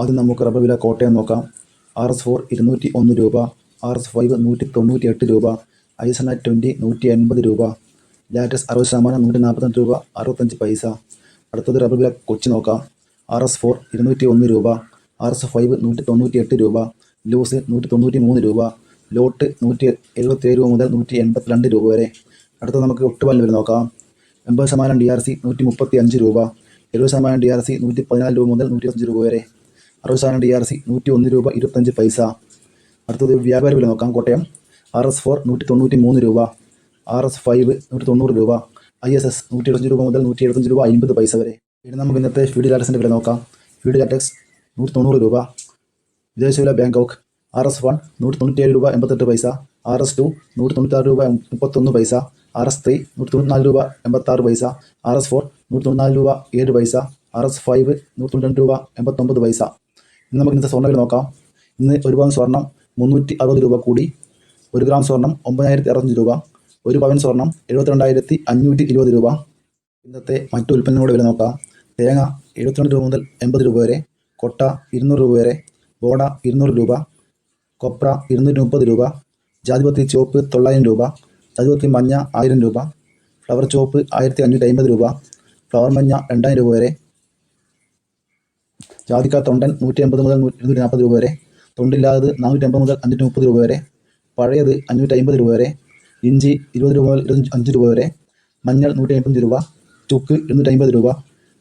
ആദ്യം നമുക്ക് റബ്ബർ വില കോട്ടയം നോക്കാം. ആർ എസ് ഫോർ ഇരുന്നൂറ്റി ഒന്ന് രൂപ ആർ എസ് ഫൈവ് നൂറ്റി തൊണ്ണൂറ്റി എട്ട് രൂപ ഐസണ ട്വന്റി നൂറ്റി എൺപത് രൂപ ലാറ്റസ് അറുപത് ശതമാനം നൂറ്റി നാൽപ്പത്തഞ്ച് രൂപ അറുപത്തഞ്ച് പൈസ. അടുത്തത് റബ്ബർ വില കൊച്ചി നോക്കാം. ആർ എസ് ഫോർ ഇരുന്നൂറ്റി ഒന്ന് രൂപ ആർ എസ് ഫൈവ് നൂറ്റി തൊണ്ണൂറ്റി എട്ട് രൂപ ലൂസ് നൂറ്റി തൊണ്ണൂറ്റി മൂന്ന് രൂപ ലോട്ട് നൂറ്റി എഴുപത്തി ഏഴ് രൂപ മുതൽ നൂറ്റി എൺപത്തിരണ്ട് രൂപ വരെ. അടുത്തത് നമുക്ക് ഒട്ടുപാലിന് വില നോക്കാം. എൺപത് ശതമാനം ഡി ആർ സി നൂറ്റി മുപ്പത്തി അഞ്ച് രൂപ എഴുപത് ശതമാനം ഡി ആർ സി നൂറ്റി പതിനാല് രൂപ മുതൽ നൂറ്റി അഞ്ച് രൂപ വരെ. അറുപത് ശതമാനം ഡി ആർ സി നൂറ്റി ഒന്ന് രൂപ ഇരുപത്തഞ്ച് പൈസ. അടുത്തത് വ്യാപാര വില നോക്കാം. കോട്ടയം ആർ എസ് ഫോർ നൂറ്റി തൊണ്ണൂറ്റി മൂന്ന് രൂപ. ആർ എസ് ഫൈവ് നൂറ്റി തൊണ്ണൂറ് രൂപ. ഐ എസ് എസ് നൂറ്റി ഇരുപത്തഞ്ച് രൂപ മുതൽ നൂറ്റി എഴുപത്തഞ്ച് രൂപ അമ്പത് പൈസ വരെ. ഇനി നമുക്ക് ഇന്നത്തെ ഫീഡ് ലാറ്റക്സിന്റെ വില നോക്കാം. ഫീഡ് ലാറ്റക്സ് നൂറ്റി തൊണ്ണൂറ് രൂപ. വിദേശ വില ബാങ്കോക്ക് ആർ എസ് വൺ നൂറ്റി തൊണ്ണൂറ്റേഴ് രൂപ എൺപത്തെട്ട് പൈസ. ആർ എസ് ടു നൂറ്റി തൊണ്ണൂറ്റാറ് രൂപ മുപ്പത്തൊന്ന് പൈസ. ആർ എസ് ത്രീ നൂറ്റി തൊണ്ണൂറ്റിനാല് രൂപ എൺപത്താറ് പൈസ. ആർ എസ് ഫോർ നൂറ്റി തൊണ്ണൂറ്റിനാല് രൂപ ഏഴ് പൈസ. ആർ എസ് ഫൈവ് നൂറ്റി തൊണ്ണൂറ്റി രൂപ എൺപത്തൊമ്പത് പൈസ. ഇന്ന് നമുക്ക് ഇന്നത്തെ സ്വർണ വില നോക്കാം. ഇന്ന് ഒരു പവൻ സ്വർണം മുന്നൂറ്റി അറുപത് രൂപ കൂടി. ഒരു ഗ്രാം സ്വർണം ഒമ്പതിനായിരത്തി അറുപത്തഞ്ച് രൂപ. ഒരു പവൻ സ്വർണം എഴുപത്തിരണ്ടായിരത്തി അഞ്ഞൂറ്റി ഇരുപത് രൂപ. ഇന്നത്തെ മറ്റു ഉൽപ്പന്നങ്ങളുടെ വില നോക്കാം. തേങ്ങ എഴുപത്തിരണ്ട് രൂപ മുതൽ എൺപത് രൂപ വരെ. കൊട്ട ഇരുന്നൂറ് രൂപ വരെ. ബോഡ ഇരുന്നൂറ് രൂപ. കൊപ്ര ഇരുന്നൂറ്റി മുപ്പത് രൂപ. ജാതിപത്രി ചുവപ്പ് തൊള്ളായിരം രൂപ. ജാതിപത്രി മഞ്ഞ ആയിരം രൂപ. ഫ്ലവർ ചുവപ്പ് ആയിരത്തി അഞ്ഞൂറ്റി അമ്പത് രൂപ. ഫ്ലവർ മഞ്ഞ രണ്ടായിരം രൂപ വരെ. ജാതിക്ക തൊണ്ടൻ നൂറ്റി അമ്പത് മുതൽ നൂറ്റി ഇരുന്നൂറ്റി നാൽപ്പത് രൂപ വരെ. തൊണ്ടില്ലാത്തത് നാനൂറ്റി അമ്പത് മുതൽ അഞ്ഞൂറ്റി മുപ്പത് രൂപ വരെ. പഴയത് അഞ്ഞൂറ്റി അമ്പത് രൂപ വരെ. ഇഞ്ചി ഇരുപത് രൂപ മുതൽ ഇരുപത്തി അഞ്ച് രൂപ വരെ. മഞ്ഞൾ നൂറ്റി അമ്പത്തഞ്ച് രൂപ. ചുക്ക് ഇരുന്നൂറ്റി അമ്പത് രൂപ.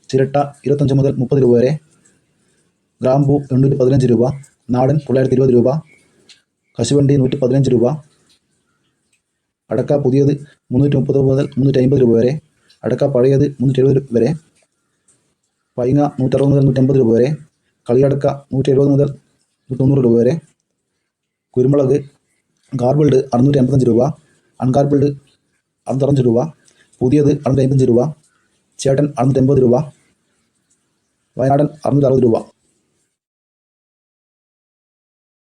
ചിരട്ട ഇരുപത്തഞ്ച് മുതൽ മുപ്പത് രൂപ വരെ. ഗ്രാമ്പു എണ്ണൂറ്റി പതിനഞ്ച് രൂപ. നാടൻ തൊള്ളായിരത്തി ഇരുപത് രൂപ. കശുവണ്ടി നൂറ്റി പതിനഞ്ച് രൂപ. അടക്ക പുതിയത് മുന്നൂറ്റി മുപ്പത് മുതൽ മുന്നൂറ്റി അമ്പത് രൂപ വരെ. അടക്ക പഴയത് മുന്നൂറ്റി എഴുപത് വരെ. പൈങ്ങ നൂറ്ററുപത് മുതൽ നൂറ്റമ്പത് രൂപ വരെ കളിയടക്ക നൂറ്റി എഴുപത് മുതൽ തൊണ്ണൂറ് രൂപ വരെ കുരുമുളക് ഗാർബിൾഡ് അറുന്നൂറ്റി അമ്പത്തഞ്ച് രൂപ അൺഗാർബിൾഡ് അറുന്നൂറ്റഞ്ച് രൂപ പുതിയത് അറുന്നൂറ്റി അമ്പത്തഞ്ച് രൂപ ചേട്ടൻ അറുന്നൂറ്റി അമ്പത് രൂപ വയനാടൻ അറുന്നൂറ്റി അറുപത് രൂപ.